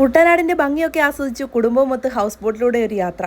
കുട്ടനാടിന്റെ ഭംഗിയൊക്കെ ആസ്വദിച്ചു കുടുംബമൊത്ത് ഹൗസ് ബോട്ടിലൂടെ ഒരു യാത്ര.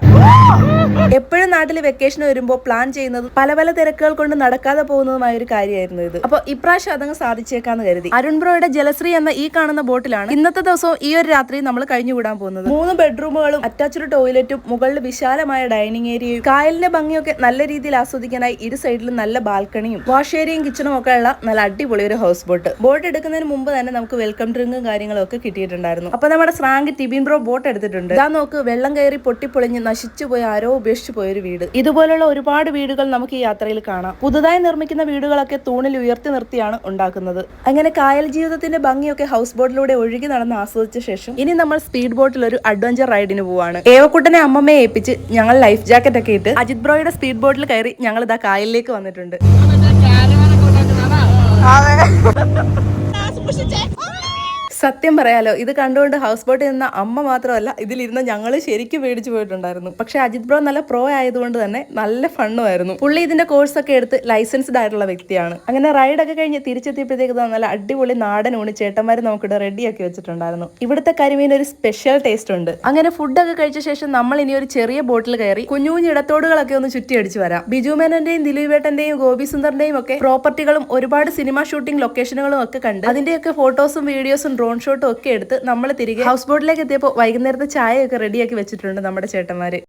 എപ്പോഴും നാട്ടിൽ വെക്കേഷൻ വരുമ്പോൾ പ്ലാൻ ചെയ്യുന്നത് പല പല തിരക്കുകൾ കൊണ്ട് നടക്കാതെ പോകുന്നതുമായ ഒരു കാര്യമായിരുന്നു ഇത്. അപ്പോൾ ഇപ്രാവശ്യം അതങ്ങ് സാധിച്ചേക്കാന്ന് കരുതി. അരുൺ ബ്രോയുടെ ജലശ്രീ എന്ന ഈ കാണുന്ന ബോട്ടിലാണ് ഇന്നത്തെ ദിവസവും ഈ ഒരു രാത്രി നമ്മൾ കഴിഞ്ഞുകൂടാൻ പോകുന്നത്. മൂന്ന് ബെഡ്റൂമുകളും അറ്റാച്ച്ഡ് ടോയ്ലറ്റും മുകളിൽ വിശാലമായ ഡൈനിങ് ഏരിയയും കായലിന്റെ ഭംഗിയൊക്കെ നല്ല രീതിയിൽ ആസ്വദിക്കാനായി ഇരു സൈഡിലും നല്ല ബാൽക്കണിയും വാഷ് ഏരിയയും കിച്ചണും ഒക്കെ ഉള്ള നല്ല അടിപൊളി ഒരു ഹൗസ് ബോട്ട് ബോട്ട് എടുക്കുന്നതിന് മുമ്പ് തന്നെ നമുക്ക് വെൽക്കം ഡ്രിങ്കും കാര്യങ്ങളും ഒക്കെ കിട്ടിയിട്ടുണ്ടായിരുന്നു. അപ്പൊ നമ്മുടെ സ്രാങ്ക് ടിബിൻ ബ്രോ ബോട്ട് എടുത്തിട്ടുണ്ട്. ഇതാ നോക്ക് വെള്ളം കയറി പൊട്ടിപ്പൊളിഞ്ഞ് നശിച്ചു പോയി ആരോ ഉപേക്ഷിച്ചു പോയൊരു വീട്. ഇതുപോലുള്ള ഒരുപാട് വീടുകൾ നമുക്ക് ഈ യാത്രയിൽ കാണാം. പുതുതായി നിർമ്മിക്കുന്ന വീടുകളൊക്കെ തൂണിൽ ഉയർത്തി നിർത്തിയാണ് ഉണ്ടാക്കുന്നത്. അങ്ങനെ കായൽ ജീവിതത്തിന്റെ ഭംഗിയൊക്കെ ഹൗസ് ബോട്ടിലൂടെ ഒഴുകി നടന്ന് ആസ്വദിച്ച ശേഷം ഇനി നമ്മൾ സ്പീഡ് ബോട്ടിൽ ഒരു അഡ്വഞ്ചർ റൈഡിന് പോവാണ്. ഏവക്കുട്ടനെ അമ്മമ്മയെ ഏൽപ്പിച്ച് ഞങ്ങൾ ലൈഫ് ജാക്കറ്റ് ഒക്കെ ഇട്ട് അജിത് ബ്രോയുടെ സ്പീഡ് ബോട്ടിൽ കയറി ഞങ്ങൾ ഇതാ കായലിലേക്ക് വന്നിട്ടുണ്ട്. സത്യം പറയാലോ ഇത് കണ്ടുകൊണ്ട് ഹൗസ് ബോട്ടിൽ നിന്ന അമ്മ മാത്രമല്ല ഇതിലിരുന്ന് ഞങ്ങൾ ശരിക്കും പേടിച്ചു പോയിട്ടുണ്ടായിരുന്നു. പക്ഷെ അജിത് ബ്രോ നല്ല പ്രോ ആയതുകൊണ്ട് തന്നെ നല്ല ഫണ്ണുമായിരുന്നു. പുള്ളി ഇതിന്റെ കോഴ്സ് ഒക്കെ എടുത്ത് ലൈസൻസ്ഡ് ആയിട്ടുള്ള വ്യക്തിയാണ്. അങ്ങനെ റൈഡൊക്കെ കഴിഞ്ഞ് തിരിച്ചെത്തിയപ്പോഴത്തേക്ക് നല്ല അടിപൊളി നാടൻ ഊണി ചേട്ടന്മാർ നമുക്കിവിടെ റെഡിയാക്കി വെച്ചിട്ടുണ്ടായിരുന്നു. ഇവിടുത്തെ കരിമീൻ ഒരു സ്പെഷ്യൽ ടേസ്റ്റ് ഉണ്ട്. അങ്ങനെ ഫുഡൊക്കെ കഴിച്ച ശേഷം നമ്മൾ ഇനി ഒരു ചെറിയ ബോട്ടിൽ കയറി കുഞ്ഞു കുഞ്ഞു ഇടത്തോടുകളൊക്കെ ഒന്ന് ചുറ്റി അടിച്ചു വരാം. ബിജു മേനന്റെയും ദിലീപേട്ടന്റെയും ഗോപി സുന്ദറിന്റെയും ഒക്കെ പ്രോപ്പർട്ടികളും ഒരുപാട് സിനിമ ഷൂട്ടിംഗ് ലൊക്കേഷനുകളും ഒക്കെ കണ്ട് അതിന്റെയൊക്കെ ഫോട്ടോസും വീഡിയോസും ഡ്രോൺ ഷോട്ടും ഒക്കെ എടുത്ത് നമ്മൾ തിരികെ ഹൗസ് ബോട്ടിലേക്ക് എത്തിയപ്പോൾ വൈകുന്നേരത്തെ ചായയൊക്കെ റെഡിയാക്കി വെച്ചിട്ടുണ്ട് നമ്മുടെ ചേട്ടന്മാര്.